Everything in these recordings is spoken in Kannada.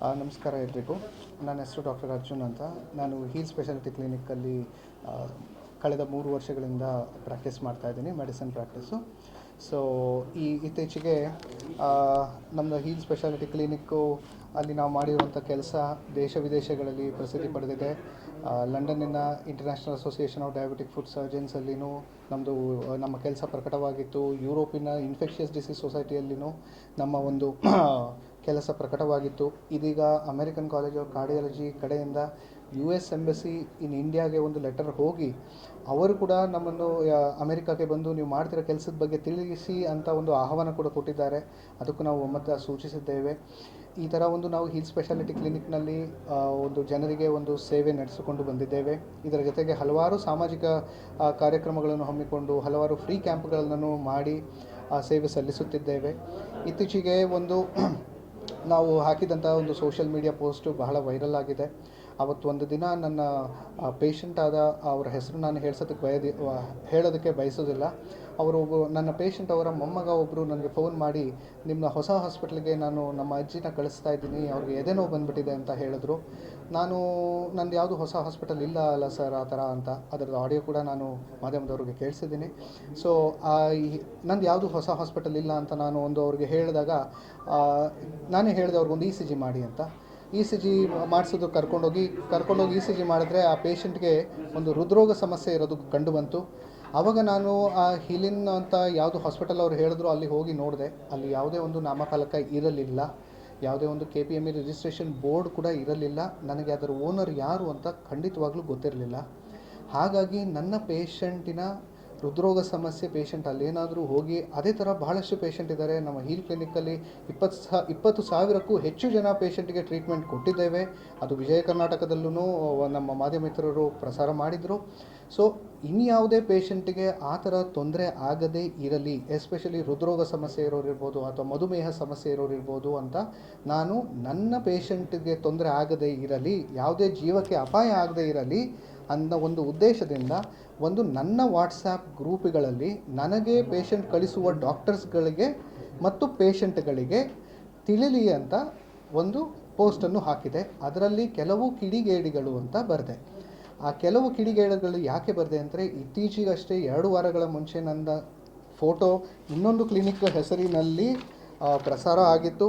ನಮಸ್ಕಾರ ಎಲ್ರಿಗೂ. ನನ್ನ ಹೆಸರು ಡಾಕ್ಟರ್ ಅರ್ಜುನ್ ಅಂತ. ನಾನು ಹೀಲ್ ಸ್ಪೆಷಾಲಿಟಿ ಕ್ಲಿನಿಕ್ಕಲ್ಲಿ ಆ, ಕಳೆದ ಮೂರು ವರ್ಷಗಳಿಂದ ಪ್ರಾಕ್ಟೀಸ್ ಮಾಡ್ತಾ ಇದ್ದೀನಿ ಮೆಡಿಸಿನ್ ಪ್ರಾಕ್ಟೀಸು ಸೊ ಈ ಇತ್ತೀಚೆಗೆ ನಮ್ಮದು ಹೀಲ್ ಸ್ಪೆಷಾಲಿಟಿ ಕ್ಲಿನಿಕ್ಕು ಅಲ್ಲಿ ನಾವು ಮಾಡಿರುವಂಥ ಕೆಲಸ ದೇಶ ವಿದೇಶಗಳಲ್ಲಿ ಪ್ರಸಿದ್ಧಿ ಪಡೆದಿದೆ. ಲಂಡನ್ನಿನ international association of diabetic foot ಸರ್ಜನ್ಸಲ್ಲಿನೂ ನಮ್ಮದು ನಮ್ಮ ಕೆಲಸ ಪ್ರಕಟವಾಗಿತ್ತು. ಯುರೋಪಿನ ಇನ್ಫೆಕ್ಷಿಯಸ್ ಡಿಸೀಸ್ ಸೊಸೈಟಿಯಲ್ಲಿನೂ ನಮ್ಮ ಒಂದು ಕೆಲಸ ಪ್ರಕಟವಾಗಿತ್ತು. ಇದೀಗ ಅಮೆರಿಕನ್ ಕಾಲೇಜ್ ಆಫ್ ಕಾರ್ಡಿಯಾಲಜಿ ಕಡೆಯಿಂದ ಯು ಎಸ್ ಎಂಬಸಿ ಇನ್ ಇಂಡಿಯಾಗೆ ಒಂದು ಲೆಟರ್ ಹೋಗಿ ಅವರು ಕೂಡ ನಮ್ಮನ್ನು ಅಮೆರಿಕಕ್ಕೆ ಬಂದು ನೀವು ಮಾಡ್ತಿರೋ ಕೆಲಸದ ಬಗ್ಗೆ ತಿಳಿಸಿ ಅಂತ ಒಂದು ಆಹ್ವಾನ ಕೂಡ ಕೊಟ್ಟಿದ್ದಾರೆ. ಅದಕ್ಕೂ ನಾವು ಒಮ್ಮತ ಸೂಚಿಸಿದ್ದೇವೆ. ಈ ಥರ ಒಂದು ನಾವು ಹಿಲ್ ಸ್ಪೆಷಾಲಿಟಿ ಕ್ಲಿನಿಕ್ನಲ್ಲಿ ಒಂದು ಜನರಿಗೆ ಒಂದು ಸೇವೆ ನಡೆಸಿಕೊಂಡು ಬಂದಿದ್ದೇವೆ. ಇದರ ಜೊತೆಗೆ ಹಲವಾರು ಸಾಮಾಜಿಕ ಕಾರ್ಯಕ್ರಮಗಳನ್ನು ಹಮ್ಮಿಕೊಂಡು ಹಲವಾರು ಫ್ರೀ ಕ್ಯಾಂಪ್ಗಳನ್ನು ಮಾಡಿ ಆ, ಸೇವೆ ಸಲ್ಲಿಸುತ್ತಿದ್ದೇವೆ. ಇತ್ತೀಚೆಗೆ ಒಂದು ನಾವು ಹಾಕಿದಂಥ ಒಂದು ಸೋಷಿಯಲ್ ಮೀಡಿಯಾ ಪೋಸ್ಟು ಬಹಳ ವೈರಲ್ ಆಗಿದೆ. ಅವತ್ತು ಒಂದು ದಿನ ನನ್ನ ಪೇಷಂಟ್ ಆದ ಅವರ ಹೆಸರು ನಾನು ಹೇಳ್ಸೋದಕ್ಕೆ ಬಯದಿ ಹೇಳೋದಕ್ಕೆ ಬಯಸೋದಿಲ್ಲ. ಅವರು ಒಬ್ಬ, ನನ್ನ ಪೇಷಂಟ್ ಅವರ ಮೊಮ್ಮಗ ಒಬ್ಬರು ನನಗೆ ಫೋನ್ ಮಾಡಿ ನಿಮ್ಮ ಹೊಸ ಹಾಸ್ಪಿಟ್ಲಿಗೆ ನಾನು ನಮ್ಮ ಅಜ್ಜಿನ ಕಳಿಸ್ತಾ ಇದ್ದೀನಿ, ಅವ್ರಿಗೆ ಎದೆ ನೋವು ಬಂದುಬಿಟ್ಟಿದೆ ಅಂತ ಹೇಳಿದ್ರು. ನಾನು, ನಂದು ಯಾವುದು ಹೊಸ ಹಾಸ್ಪಿಟಲ್ ಇಲ್ಲ ಅಲ್ಲ ಸರ್ ಆ ಥರ ಅಂತ. ಅದರದ್ದು ಆಡಿಯೋ ಕೂಡ ನಾನು ಮಾಧ್ಯಮದವ್ರಿಗೆ ಕೇಳಿಸಿದ್ದೀನಿ. ಸೊ ನಂದು ಯಾವುದು ಹೊಸ ಹಾಸ್ಪಿಟಲ್ ಇಲ್ಲ ಅಂತ ನಾನು ಒಂದು ಅವ್ರಿಗೆ ಹೇಳಿದಾಗ ನಾನೇ ಹೇಳಿದೆ ಅವ್ರಿಗೊಂದು ಇ ಸಿ ಜಿ ಮಾಡಿ ಅಂತ. ಇ ಸಿ ಜಿ ಮಾಡಿಸೋದು ಕರ್ಕೊಂಡೋಗಿ ಕರ್ಕೊಂಡೋಗಿ ಇ ಸಿ ಜಿ ಮಾಡಿದ್ರೆ ಆ ಪೇಷಂಟ್ಗೆ ಒಂದು ಹೃದ್ರೋಗ ಸಮಸ್ಯೆ ಇರೋದು ಕಂಡು ಬಂತು. ಆವಾಗ ನಾನು ಆ ಹಿಲಿನ್ ಅಂತ ಯಾವುದು ಹಾಸ್ಪಿಟಲ್ ಅವ್ರು ಹೇಳಿದ್ರು ಅಲ್ಲಿ ಹೋಗಿ ನೋಡಿದೆ. ಅಲ್ಲಿ ಯಾವುದೇ ಒಂದು ನಾಮಫಲಕ ಇರಲಿಲ್ಲ. ಯಾವುದೇ ಒಂದು K P M E registration board ಕೂಡ ಇರಲಿಲ್ಲ. ನನಗೆ ಅದರ ಓನರ್ ಯಾರು ಅಂತ ಖಂಡಿತವಾಗ್ಲೂ ಗೊತ್ತಿರಲಿಲ್ಲ. ಹಾಗಾಗಿ ನನ್ನ ಪೇಷಂಟಿನ ಹೃದ್ರೋಗ ಸಮಸ್ಯೆ ಪೇಷಂಟ್ ಅಲ್ಲೇನಾದರೂ ಹೋಗಿ, ಅದೇ ಥರ ಬಹಳಷ್ಟು ಪೇಷಂಟ್ ಇದ್ದಾರೆ ನಮ್ಮ ಹೀಲ್ ಕ್ಲಿನಿಕ್ಕಲ್ಲಿ ಇಪ್ಪತ್ತು ಸಹ ಇಪ್ಪತ್ತು ಸಾವಿರಕ್ಕೂ ಹೆಚ್ಚು ಜನ ಪೇಷಂಟ್ಗೆ ಟ್ರೀಟ್ಮೆಂಟ್ ಕೊಟ್ಟಿದ್ದೇವೆ. ಅದು ವಿಜಯ ಕರ್ನಾಟಕದಲ್ಲೂ ನಮ್ಮ ಮಾಧ್ಯಮಿತ್ರರು ಪ್ರಸಾರ ಮಾಡಿದರು. ಸೊ ಇನ್ಯಾವುದೇ ಪೇಷಂಟಿಗೆ ಆ ಥರ ತೊಂದರೆ ಆಗದೇ ಇರಲಿ ಎಸ್ಪೆಷಲಿ ಹೃದ್ರೋಗ ಸಮಸ್ಯೆ ಇರೋರು ಇರ್ಬೋದು ಅಥವಾ ಮಧುಮೇಹ ಸಮಸ್ಯೆ ಇರೋರು ಇರ್ಬೋದು ಅಂತ ನಾನು ನನ್ನ ಪೇಷಂಟ್ಗೆ ತೊಂದರೆ ಆಗದೇ ಇರಲಿ, ಯಾವುದೇ ಜೀವಕ್ಕೆ ಅಪಾಯ ಆಗದೇ ಇರಲಿ ಅನ್ನೋ ಒಂದು ಉದ್ದೇಶದಿಂದ ಒಂದು ನನ್ನ ವಾಟ್ಸಾಪ್ ಗ್ರೂಪ್ಗಳಲ್ಲಿ ನನಗೆ ಪೇಷಂಟ್ ಕಳಿಸುವ ಡಾಕ್ಟರ್ಸ್ಗಳಿಗೆ ಮತ್ತು ಪೇಷಂಟ್ಗಳಿಗೆ ತಿಳಿಲಿ ಅಂತ ಒಂದು ಪೋಸ್ಟನ್ನು ಹಾಕಿದೆ. ಅದರಲ್ಲಿ ಕೆಲವು ಕಿಡಿಗೇಡಿಗಳು ಅಂತ ಬರೆದೆ. ಆ ಕೆಲವು ಕಿಡಿಗೇಡಿಗಳು ಯಾಕೆ ಬರೆದೆ ಅಂದರೆ ಇತ್ತೀಚೆಗಷ್ಟೇ ಎರಡು ವಾರಗಳ ಮುಂಚೆ ನನ್ನ ಫೋಟೋ ಇನ್ನೊಂದು ಕ್ಲಿನಿಕ್ ಹೆಸರಿನಲ್ಲಿ ಪ್ರಸಾರ ಆಗಿತ್ತು.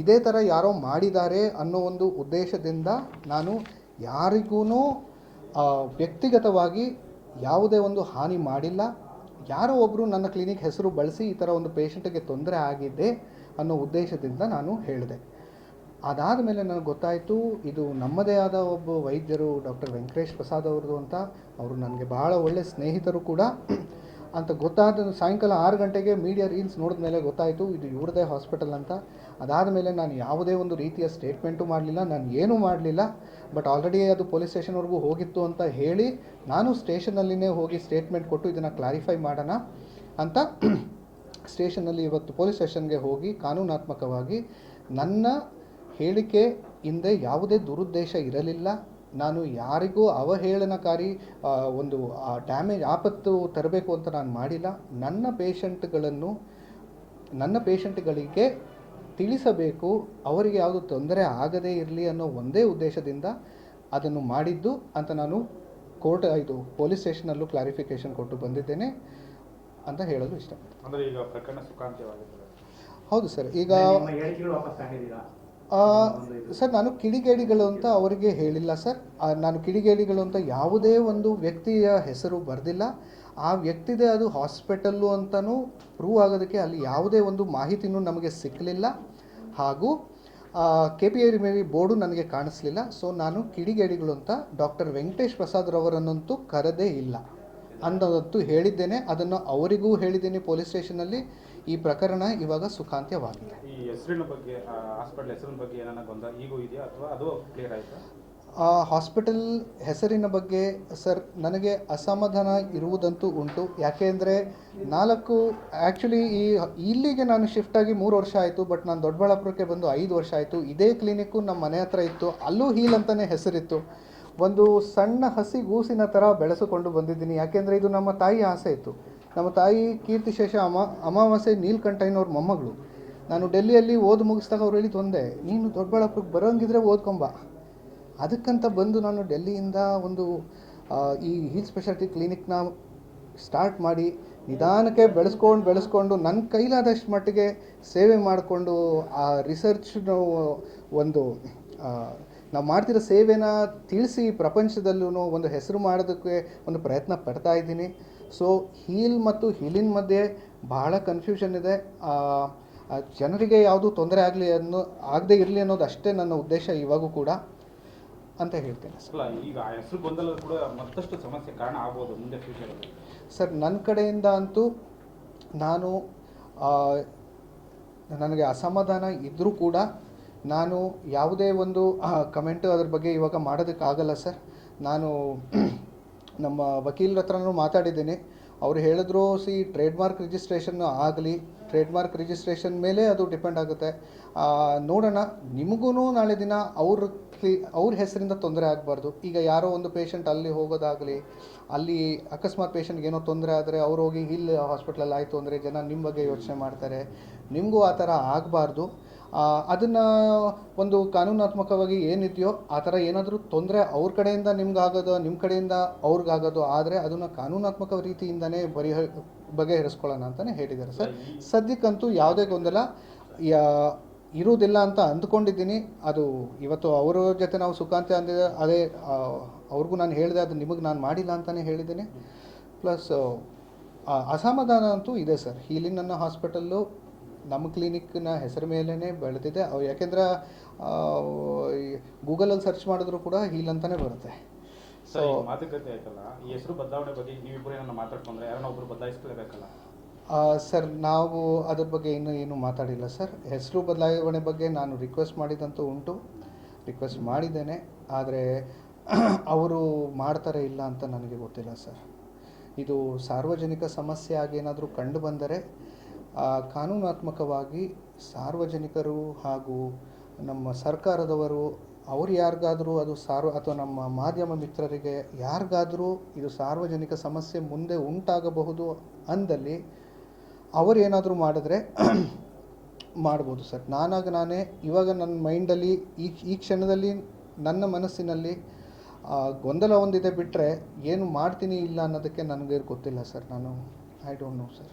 ಇದೇ ಥರ ಯಾರೋ ಮಾಡಿದ್ದಾರೆ ಅನ್ನೋ ಒಂದು ಉದ್ದೇಶದಿಂದ ನಾನು ಯಾರಿಗೂ ವ್ಯಕ್ತಿಗತವಾಗಿ ಯಾವುದೇ ಒಂದು ಹಾನಿ ಮಾಡಿಲ್ಲ. ಯಾರೋ ಒಬ್ಬರು ನನ್ನ ಕ್ಲಿನಿಕ್ ಹೆಸರು ಬಳಸಿ ಈ ಥರ ಒಂದು ಪೇಷಂಟಿಗೆ ತೊಂದರೆ ಆಗಿದೆ ಅನ್ನೋ ಉದ್ದೇಶದಿಂದ ನಾನು ಹೇಳಿದೆ. ಅದಾದ ಮೇಲೆ ನನಗೆ ಗೊತ್ತಾಯಿತು, ಇದು ನಮ್ಮದೇ ಆದ ಒಬ್ಬ ವೈದ್ಯರು ಡಾಕ್ಟರ್ ವೆಂಕಟೇಶ್ ಪ್ರಸಾದ್ ಅವ್ರದ್ದು ಅಂತ. ಅವರು ನನಗೆ ಬಹಳ ಒಳ್ಳೆಯ ಸ್ನೇಹಿತರು ಕೂಡ. ಅಂತ ಗೊತ್ತಾದ ಸಾಯಂಕಾಲ ಆರು ಗಂಟೆಗೆ ಮೀಡಿಯಾ ರೀಲ್ಸ್ ನೋಡಿದ ಮೇಲೆ ಗೊತ್ತಾಯಿತು, ಇದು ಇವ್ರದೇ ಹಾಸ್ಪಿಟಲ್ ಅಂತ. ಅದಾದ ಮೇಲೆ ನಾನು ಯಾವುದೇ ಒಂದು ರೀತಿಯ ಸ್ಟೇಟ್ಮೆಂಟು ಮಾಡಲಿಲ್ಲ, ನಾನು ಏನೂ ಮಾಡಲಿಲ್ಲ. ಬಟ್ ಆಲ್ರೆಡಿ ಅದು ಪೊಲೀಸ್ ಸ್ಟೇಷನ್ವರೆಗೂ ಹೋಗಿತ್ತು ಅಂತ ಹೇಳಿ ನಾನು ಸ್ಟೇಷನಲ್ಲಿನೇ ಹೋಗಿ ಸ್ಟೇಟ್ಮೆಂಟ್ ಕೊಟ್ಟು ಇದನ್ನು ಕ್ಲಾರಿಫೈ ಮಾಡೋಣ ಅಂತ ಸ್ಟೇಷನ್ನಲ್ಲಿ ಇವತ್ತು ಪೊಲೀಸ್ ಸ್ಟೇಷನ್ಗೆ ಹೋಗಿ ಕಾನೂನಾತ್ಮಕವಾಗಿ ನನ್ನ ಹೇಳಿಕೆ ಹಿಂದೆ ಯಾವುದೇ ದುರುದ್ದೇಶ ಇರಲಿಲ್ಲ. ನಾನು ಯಾರಿಗೂ ಅವಹೇಳನಕಾರಿ ಆ, ಒಂದು ಡ್ಯಾಮೇಜ್ ಆಪತ್ತು ತರಬೇಕು ಅಂತ ನಾನು ಮಾಡಿಲ್ಲ. ನನ್ನ ಪೇಷಂಟ್ಗಳನ್ನು ನನ್ನ ಪೇಷಂಟ್ಗಳಿಗೆ ತಿಳಿಸಬೇಕು. ಅವರಿಗೆ ಯಾವುದು ತೊಂದರೆ ಆಗದೇ ಇರಲಿ ಅನ್ನೋ ಒಂದೇ ಉದ್ದೇಶದಿಂದ ಅದನ್ನು ಮಾಡಿದ್ದು ಅಂತ ನಾನು ಕೋರ್ಟ್ ಇದು ಪೊಲೀಸ್ ಸ್ಟೇಷನಲ್ಲೂ ಕ್ಲಾರಿಫಿಕೇಷನ್ ಕೊಟ್ಟು ಬಂದಿದ್ದೇನೆ ಅಂತ ಹೇಳಲು ಇಷ್ಟಪಡ್ತೀನಿ. ಹೌದು ಸರ್ ಈಗ ಸರ್, ನಾನು ಕಿಡಿಗೇಡಿಗಳು ಅಂತ ಅವರಿಗೆ ಹೇಳಿಲ್ಲ ಸರ್. ನಾನು ಕಿಡಿಗೇಡಿಗಳು ಅಂತ ಯಾವುದೇ ಒಂದು ವ್ಯಕ್ತಿಯ ಹೆಸರು ಬರೆದಿಲ್ಲ. ಆ ವ್ಯಕ್ತಿದೇ ಅದು ಹಾಸ್ಪಿಟಲ್ಲು ಅಂತಲೂ ಪ್ರೂವ್ ಆಗೋದಕ್ಕೆ ಅಲ್ಲಿ ಯಾವುದೇ ಒಂದು ಮಾಹಿತಿನೂ ನಮಗೆ ಸಿಕ್ಕಲಿಲ್ಲ ಹಾಗೂ ಕೆ ಪಿ ಐ ಮೇರಿ ಬೋರ್ಡು ನನಗೆ ಕಾಣಿಸ್ಲಿಲ್ಲ. ಸೊ, ನಾನು ಕಿಡಿಗೇಡಿಗಳು ಅಂತ ಡಾಕ್ಟರ್ ವೆಂಕಟೇಶ್ ಪ್ರಸಾದ್ ರವರನ್ನಂತೂ ಕರೆದೇ ಇಲ್ಲ. ಅನ್ನೋದಂತೂ ಹೇಳಿದ್ದೇನೆ. ಅದನ್ನು ಅವರಿಗೂ ಹೇಳಿದ್ದೀನಿ ಪೊಲೀಸ್ ಸ್ಟೇಷನಲ್ಲಿ ಈ ಪ್ರಕರಣ ಇವಾಗ ಸುಖಾಂತ್ಯವಾಗಿದೆ. ಈ ಹೆಸರಿನ ಬಗ್ಗೆ ಹಾಸ್ಪಿಟಲ್ ಹೆಸರಿನ ಬಗ್ಗೆ ಏನಾನ ಗೊಂದಲ ಈಗೂ ಇದೆಯಾ ಅಥವಾ ಅದು ಕ್ಲಿಯರ್ ಆಯ್ತಾ? ಆ ಹಾಸ್ಪಿಟಲ್ ಹೆಸರಿನ ಬಗ್ಗೆ ಸರ್ ನನಗೆ ಅಸಮಾಧಾನ ಇರುವುದಂತೂ ಉಂಟು. ಯಾಕೆಂದರೆ ನಾಲ್ಕು ಆ್ಯಕ್ಚುಲಿ ಈ ಇಲ್ಲಿಗೆ ನಾನು ಶಿಫ್ಟ್ ಆಗಿ ಮೂರು ವರ್ಷ ಆಯಿತು ಬಟ್ ನಾನು ದೊಡ್ಡಬಳ್ಳಾಪುರಕ್ಕೆ ಬಂದು ಐದು ವರ್ಷ ಆಯಿತು. ಇದೇ ಕ್ಲಿನಿಕ್ಕು ನಮ್ಮ ಮನೆ ಹತ್ರ ಇತ್ತು. ಅಲ್ಲೂ ಹೀಲ್ ಅಂತಲೇ ಹೆಸರಿತ್ತು. ಒಂದು ಸಣ್ಣ ಹಸಿ ಗೂಸಿನ ಥರ ಬೆಳೆಸಿಕೊಂಡು ಬಂದಿದ್ದೀನಿ. ಯಾಕೆಂದರೆ ಇದು ನಮ್ಮ ತಾಯಿ ಆಸೆ ಇತ್ತು. ನಮ್ಮ ತಾಯಿ ಕೀರ್ತಿಶೇಷ ಅಮ, ಅಮಾವಾಸ್ಯೆ ನೀಲ್ಕಂಠಯ್ಯನವ್ರ ಮೊಮ್ಮಗಳು. ನಾನು ಡೆಲ್ಲಿಯಲ್ಲಿ ಓದು ಮುಗಿಸ್ದಾಗ ಅವ್ರು ಹೇಳಿದ್ದು ಒಂದೇ, ನೀನು ದೊಡ್ಡಬಳ್ಳಾಪುರಕ್ಕೆ ಬರೋಂಗಿದ್ರೆ ಓದ್ಕೊಂಬ. ಅದಕ್ಕಂತ ಬಂದು ನಾನು ಡೆಲ್ಲಿಯಿಂದ ಒಂದು ಈ ಹೀಲ್ ಸ್ಪೆಷಾಲಿಟಿ ಕ್ಲಿನಿಕ್ನ ಸ್ಟಾರ್ಟ್ ಮಾಡಿ ನಿಧಾನಕ್ಕೆ ಬೆಳೆಸ್ಕೊಂಡು ಬೆಳೆಸ್ಕೊಂಡು ನನ್ನ ಕೈಲಾದಷ್ಟು ಮಟ್ಟಿಗೆ ಸೇವೆ ಮಾಡಿಕೊಂಡು ಆ ರಿಸರ್ಚ್ ಒಂದು ನಾವು ಮಾಡ್ತಿರೋ ಸೇವೆನ ತಿಳಿಸಿ ಪ್ರಪಂಚದಲ್ಲೂ ಒಂದು ಹೆಸರು ಮಾಡೋದಕ್ಕೆ ಒಂದು ಪ್ರಯತ್ನ ಪಡ್ತಾ ಇದ್ದೀನಿ. ಸೊ ಹೀಲ್ ಮತ್ತು ಹೀಲಿನ ಮಧ್ಯೆ ಬಹಳ ಕನ್ಫ್ಯೂಷನ್ ಇದೆ. ಜನರಿಗೆ ಯಾವುದು ತೊಂದರೆ ಆಗಲಿ ಅನ್ನೋ ಆಗದೇ ಇರಲಿ ಅನ್ನೋದು ಅಷ್ಟೇ ನನ್ನ ಉದ್ದೇಶ ಇವಾಗೂ ಕೂಡ ಅಂತ ಹೇಳ್ತೇನೆ ಸರ್. ಈಗ ಆ ಹೆಸರು ಗೊಂದಲ ಕೂಡ ಮತ್ತಷ್ಟು ಸಮಸ್ಯೆ ಕಾರಣ ಆಗ್ಬೋದು ಮುಂದೆ ಫ್ಯೂಚರಲ್ಲಿ ಸರ್ ನನ್ನ ಕಡೆಯಿಂದ ಅಂತೂ ನಾನು ನನಗೆ ಅಸಮಾಧಾನ ಇದ್ದರೂ ಕೂಡ ನಾನು ಯಾವುದೇ ಒಂದು ಕಮೆಂಟು ಅದ್ರ ಬಗ್ಗೆ ಇವಾಗ ಮಾಡೋದಕ್ಕಾಗಲ್ಲ ಸರ್. ನಾನು ನಮ್ಮ ವಕೀಲರ ಹತ್ರನೂ ಮಾತಾಡಿದ್ದೀನಿ. ಅವ್ರು ಹೇಳಿದ್ರು, ಸಿ ಟ್ರೇಡ್ ಮಾರ್ಕ್ ರಿಜಿಸ್ಟ್ರೇಷನ್ ಆಗಲಿ. ಟ್ರೇಡ್ ಮಾರ್ಕ್ ರಿಜಿಸ್ಟ್ರೇಷನ್ ಮೇಲೆ ಅದು ಡಿಪೆಂಡ್ ಆಗುತ್ತೆ. ನೋಡೋಣ. ನಿಮಗೂ ನಾಳೆ ದಿನ ಅವ್ರ ಕ್ಲಿ ಅವ್ರ ಹೆಸರಿಂದ ತೊಂದರೆ ಆಗಬಾರ್ದು. ಈಗ ಯಾರೋ ಒಂದು ಪೇಷಂಟ್ ಅಲ್ಲಿ ಹೋಗೋದಾಗಲಿ, ಅಲ್ಲಿ ಅಕಸ್ಮಾತ್ ಪೇಷಂಟ್ಗೆ ಏನೋ ತೊಂದರೆ ಆದರೆ ಅವ್ರು ಹೋಗಿ, ಇಲ್ಲಿ ಹಾಸ್ಪಿಟ್ಲಲ್ಲಿ ಆಯಿತು ಅಂದರೆ ಜನ ನಿಮ್ಮ ಬಗ್ಗೆ ಯೋಚನೆ ಮಾಡ್ತಾರೆ. ನಿಮಗೂ ಆ ಥರ ಆಗಬಾರ್ದು. ಅದನ್ನು ಒಂದು ಕಾನೂನಾತ್ಮಕವಾಗಿ ಏನಿದೆಯೋ ಆ ಥರ ಏನಾದರೂ ತೊಂದರೆ ಅವ್ರ ಕಡೆಯಿಂದ ನಿಮ್ಗಾಗೋದು ನಿಮ್ಮ ಕಡೆಯಿಂದ ಅವ್ರಿಗಾಗೋದು ಆದರೆ ಅದನ್ನು ಕಾನೂನಾತ್ಮಕ ರೀತಿಯಿಂದನೇ ಬರಿಹ ಬಗೆಹರಿಸ್ಕೊಳ್ಳೋಣ ಅಂತಲೇ ಹೇಳಿದ್ದಾರೆ ಸರ್. ಸದ್ಯಕ್ಕಂತೂ ಯಾವುದೇ ಗೊಂದಲ ಯಾ- ಇರುವುದಿಲ್ಲ ಅಂತ ಅಂದ್ಕೊಂಡಿದ್ದೀನಿ. ಅದು ಇವತ್ತು ಅವರ ಜೊತೆ ನಾವು ಸುಖಾಂತ ಅಂದಿದೆ ಅದೇ ಅವ್ರಿಗೂ ನಾನು ಹೇಳಿದೆ ಅದು ನಿಮಗೆ ನಾನು ಮಾಡಿಲ್ಲ ಅಂತಲೇ ಹೇಳಿದ್ದೀನಿ. ಪ್ಲಸ್ ಅಸಮಾಧಾನ ಅಂತೂ ಇದೆ ಸರ್. ಹೀಲಿಂಗ್ ನನ್ನ ಹಾಸ್ಪಿಟಲ್ಲು ನಮ್ಮ ಕ್ಲಿನಿಕ್ನ ಹೆಸರು ಮೇಲೇ ಬೆಳೆದಿದೆ. ಅವು ಯಾಕೆಂದ್ರೆ ಗೂಗಲಲ್ಲಿ ಸರ್ಚ್ ಮಾಡಿದ್ರು ಕೂಡ ಹೀಲ್ ಅಂತಲೇ ಬರುತ್ತೆ. ಸೊ ಮಾತುಕತೆ ಆಯ್ತಲ್ಲ? ಈ ಹೆಸರು ಬದಲಾವಣೆ ಬಗ್ಗೆ ನೀವಿಬ್ಬರು ಏನನ್ನ ಮಾತಾಡ್ಕೊಂಡ್ರೆ ಯಾರನ್ನ ಒಬ್ಬರು ಬದಲಾಯಿಸ್ಕೊಳ್ಬೇಕಲ್ಲ? ಸರ್ ನಾವು ಅದ್ರ ಬಗ್ಗೆ ಇನ್ನೂ ಏನು ಮಾತಾಡಿಲ್ಲ ಸರ್. ಹೆಸರು ಬದಲಾವಣೆ ಬಗ್ಗೆ ನಾನು ರಿಕ್ವೆಸ್ಟ್ ಮಾಡಿದಂತೂ ಉಂಟು. ರಿಕ್ವೆಸ್ಟ್ ಮಾಡಿದ್ದೇನೆ. ಆದರೆ ಅವರು ಮಾಡ್ತಾರೆ ಇಲ್ಲ ಅಂತ ನನಗೆ ಗೊತ್ತಿಲ್ಲ ಸರ್. ಇದು ಸಾರ್ವಜನಿಕ ಸಮಸ್ಯೆ ಆಗೇನಾದರೂ ಕಂಡು ಬಂದರೆ ಕಾನೂನಾತ್ಮಕವಾಗಿ ಸಾರ್ವಜನಿಕರು ಹಾಗೂ ನಮ್ಮ ಸರ್ಕಾರದವರು ಅವ್ರು ಯಾರಿಗಾದರೂ ಅದು ಸಾರ್ವ ಅಥವಾ ನಮ್ಮ ಮಾಧ್ಯಮ ಮಿತ್ರರಿಗೆ ಯಾರಿಗಾದರೂ ಇದು ಸಾರ್ವಜನಿಕ ಸಮಸ್ಯೆ ಮುಂದೆ ಉಂಟಾಗಬಹುದು ಅಂದಲ್ಲಿ ಅವರು ಏನಾದರೂ ಮಾಡಿದ್ರೆ ಮಾಡ್ಬೋದು ಸರ್. ನಾನಾಗ ನಾನೇ ಇವಾಗ ನನ್ನ ಮೈಂಡಲ್ಲಿ ಈ ಈ ಕ್ಷಣದಲ್ಲಿ ನನ್ನ ಮನಸ್ಸಿನಲ್ಲಿ ಆ, ಗೊಂದಲ ಒಂದಿದೆ ಬಿಟ್ಟರೆ ಏನು ಮಾಡ್ತೀನಿ ಇಲ್ಲ ಅನ್ನೋದಕ್ಕೆ ನನಗೆ ಗೊತ್ತಿಲ್ಲ ಸರ್. ನಾನು I don't know sir